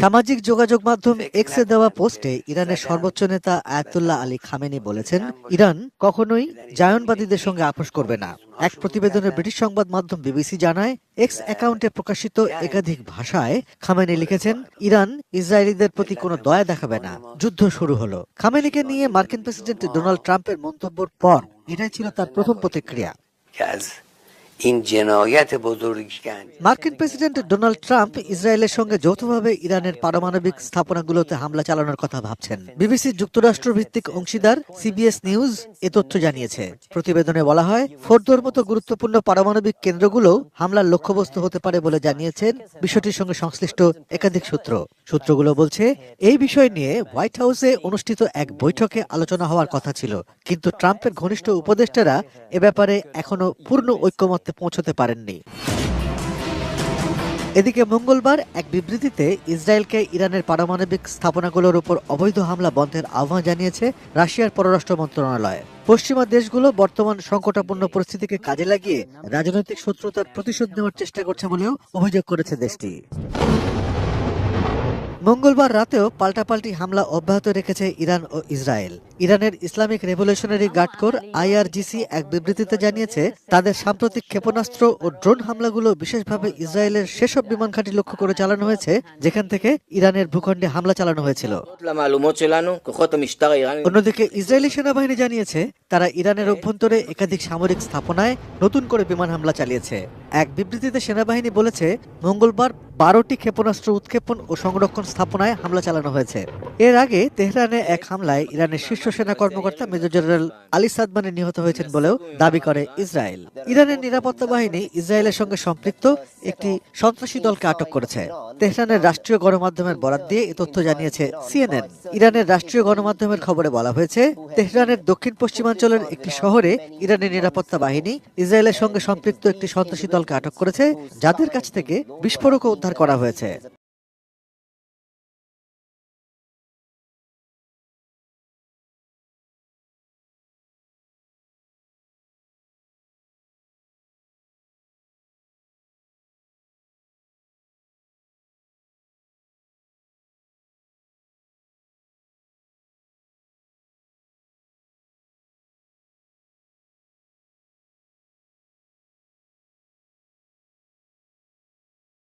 সামাজিক যোগাযোগ মাধ্যম এক্সে দেওয়া পোস্টে ইরানের সর্বোচ্চ নেতা আয়াতুল্লাহ আলী খামেনি বলেছেন ইরান কখনোই জায়নবাদীদের সঙ্গে আপোষ করবে না। এক প্রতিবেদনে ব্রিটিশ সংবাদ মাধ্যম বিবিসি জানায় এক্স অ্যাকাউন্টে প্রকাশিত একাধিক ভাষায় খামেনি লিখেছেন ইরান ইসরায়েলিদের প্রতি কোনো দয়া দেখাবে না। যুদ্ধ শুরু হলো। খামেনিকে নিয়ে মার্কিন প্রেসিডেন্ট ডোনাল্ড ট্রাম্পের মন্তব্যের পর এটাই ছিল তার প্রথম প্রতিক্রিয়া। মার্কিন প্রেসিডেন্ট ডোনাল্ড ট্রাম্প ইসরায়েলের সঙ্গে যৌথভাবে ইরানের পারমাণবিক স্থাপনাগুলোতে হামলা চালানোর কথা ভাবছেন। বিবিসি যুক্তরাষ্ট্র ভিত্তিক অংশীদার, সিবিএস নিউজ, এ তথ্য জানিয়েছে। প্রতিবেদনে বলা হয়, ফোর্দোর মতো গুরুত্বপূর্ণ পারমাণবিক কেন্দ্রগুলো হামলার লক্ষ্যবস্তু হতে পারে বলে জানিয়েছেন বিষয়টির সঙ্গে সংশ্লিষ্ট একাধিক সূত্র। সূত্রগুলো বলছে, এই বিষয় নিয়ে হোয়াইট হাউসে অনুষ্ঠিত এক বৈঠকে আলোচনা হওয়ার কথা ছিল। কিন্তু ট্রাম্পের ঘনিষ্ঠ উপদেষ্টারা এ ব্যাপারে এখনও পূর্ণ ঐক্যমত্যে পৌঁছতে পারেননি। এদিকে মঙ্গলবার এক বিবৃতিতে ইসরায়েলকে ইরানের পারমাণবিক স্থাপনাগুলোর উপর অবৈধ হামলা বন্ধের আহ্বান জানিয়েছে রাশিয়ার পররাষ্ট্র মন্ত্রণালয়। পশ্চিমা দেশগুলো বর্তমান সংকটাপন্ন পরিস্থিতিকে কাজে লাগিয়ে রাজনৈতিক শত্রুতার প্রতিশোধ নেওয়ার চেষ্টা করছে বলেও অভিযোগ করেছে দেশটি। মঙ্গলবার রাতেও পাল্টাপাল্টি হামলা অব্যাহত রেখেছে ইরান ও ইসরায়েল। ইরানের Islamic revolutionary guard corps IRGC এক বিবৃতিতে জানিয়েছে, তাদের সাম্প্রতিক ক্ষেপণাস্ত্র ও ড্রোন হামলাগুলো বিশেষভাবে ইসরায়েলের সেসব বিমান ঘাঁটি লক্ষ্য করে চালানো হয়েছে, যেখান থেকে ইরানের ভূখণ্ডে হামলা চালানো হয়েছিল। অন্যদিকে ইসরায়েলি সেনাবাহিনী জানিয়েছে, তারা ইরানের অভ্যন্তরে একাধিক সামরিক স্থাপনায় নতুন করে বিমান হামলা চালিয়েছে। এক বিবৃতিতে সেনাবাহিনী বলেছে, মঙ্গলবার বারোটি ক্ষেপণাস্ত্র উৎক্ষেপণ ও সংরক্ষণ স্থাপনায় হামলা চালানো হয়েছে। এর আগে তেহরানে এক হামলায় ইরানের শীর্ষ সেনা কর্মকর্তা মেজর জেনারেল আলী সাদমানি নিহত হয়েছেন বলেও দাবি করে ইসরায়েল। ইরানের নিরাপত্তা বাহিনী ইসরায়েলের সঙ্গে সম্পৃক্ত একটি সন্ত্রাসী দলকে আটক করেছে। তেহরানের রাষ্ট্রীয় গণমাধ্যমের বরাত দিয়ে এ তথ্য জানিয়েছে সিএনএন। ইরানের রাষ্ট্রীয় গণমাধ্যমের খবরে বলা হয়েছে, তেহরানের দক্ষিণ পশ্চিমাঞ্চলের একটি শহরে ইরানের নিরাপত্তা বাহিনী ইসরায়েলের সঙ্গে সম্পৃক্ত একটি সন্ত্রাসী দলকে আটক করেছে যাদের কাছ থেকে বিস্ফোরক উদ্ধার করা হয়েছে।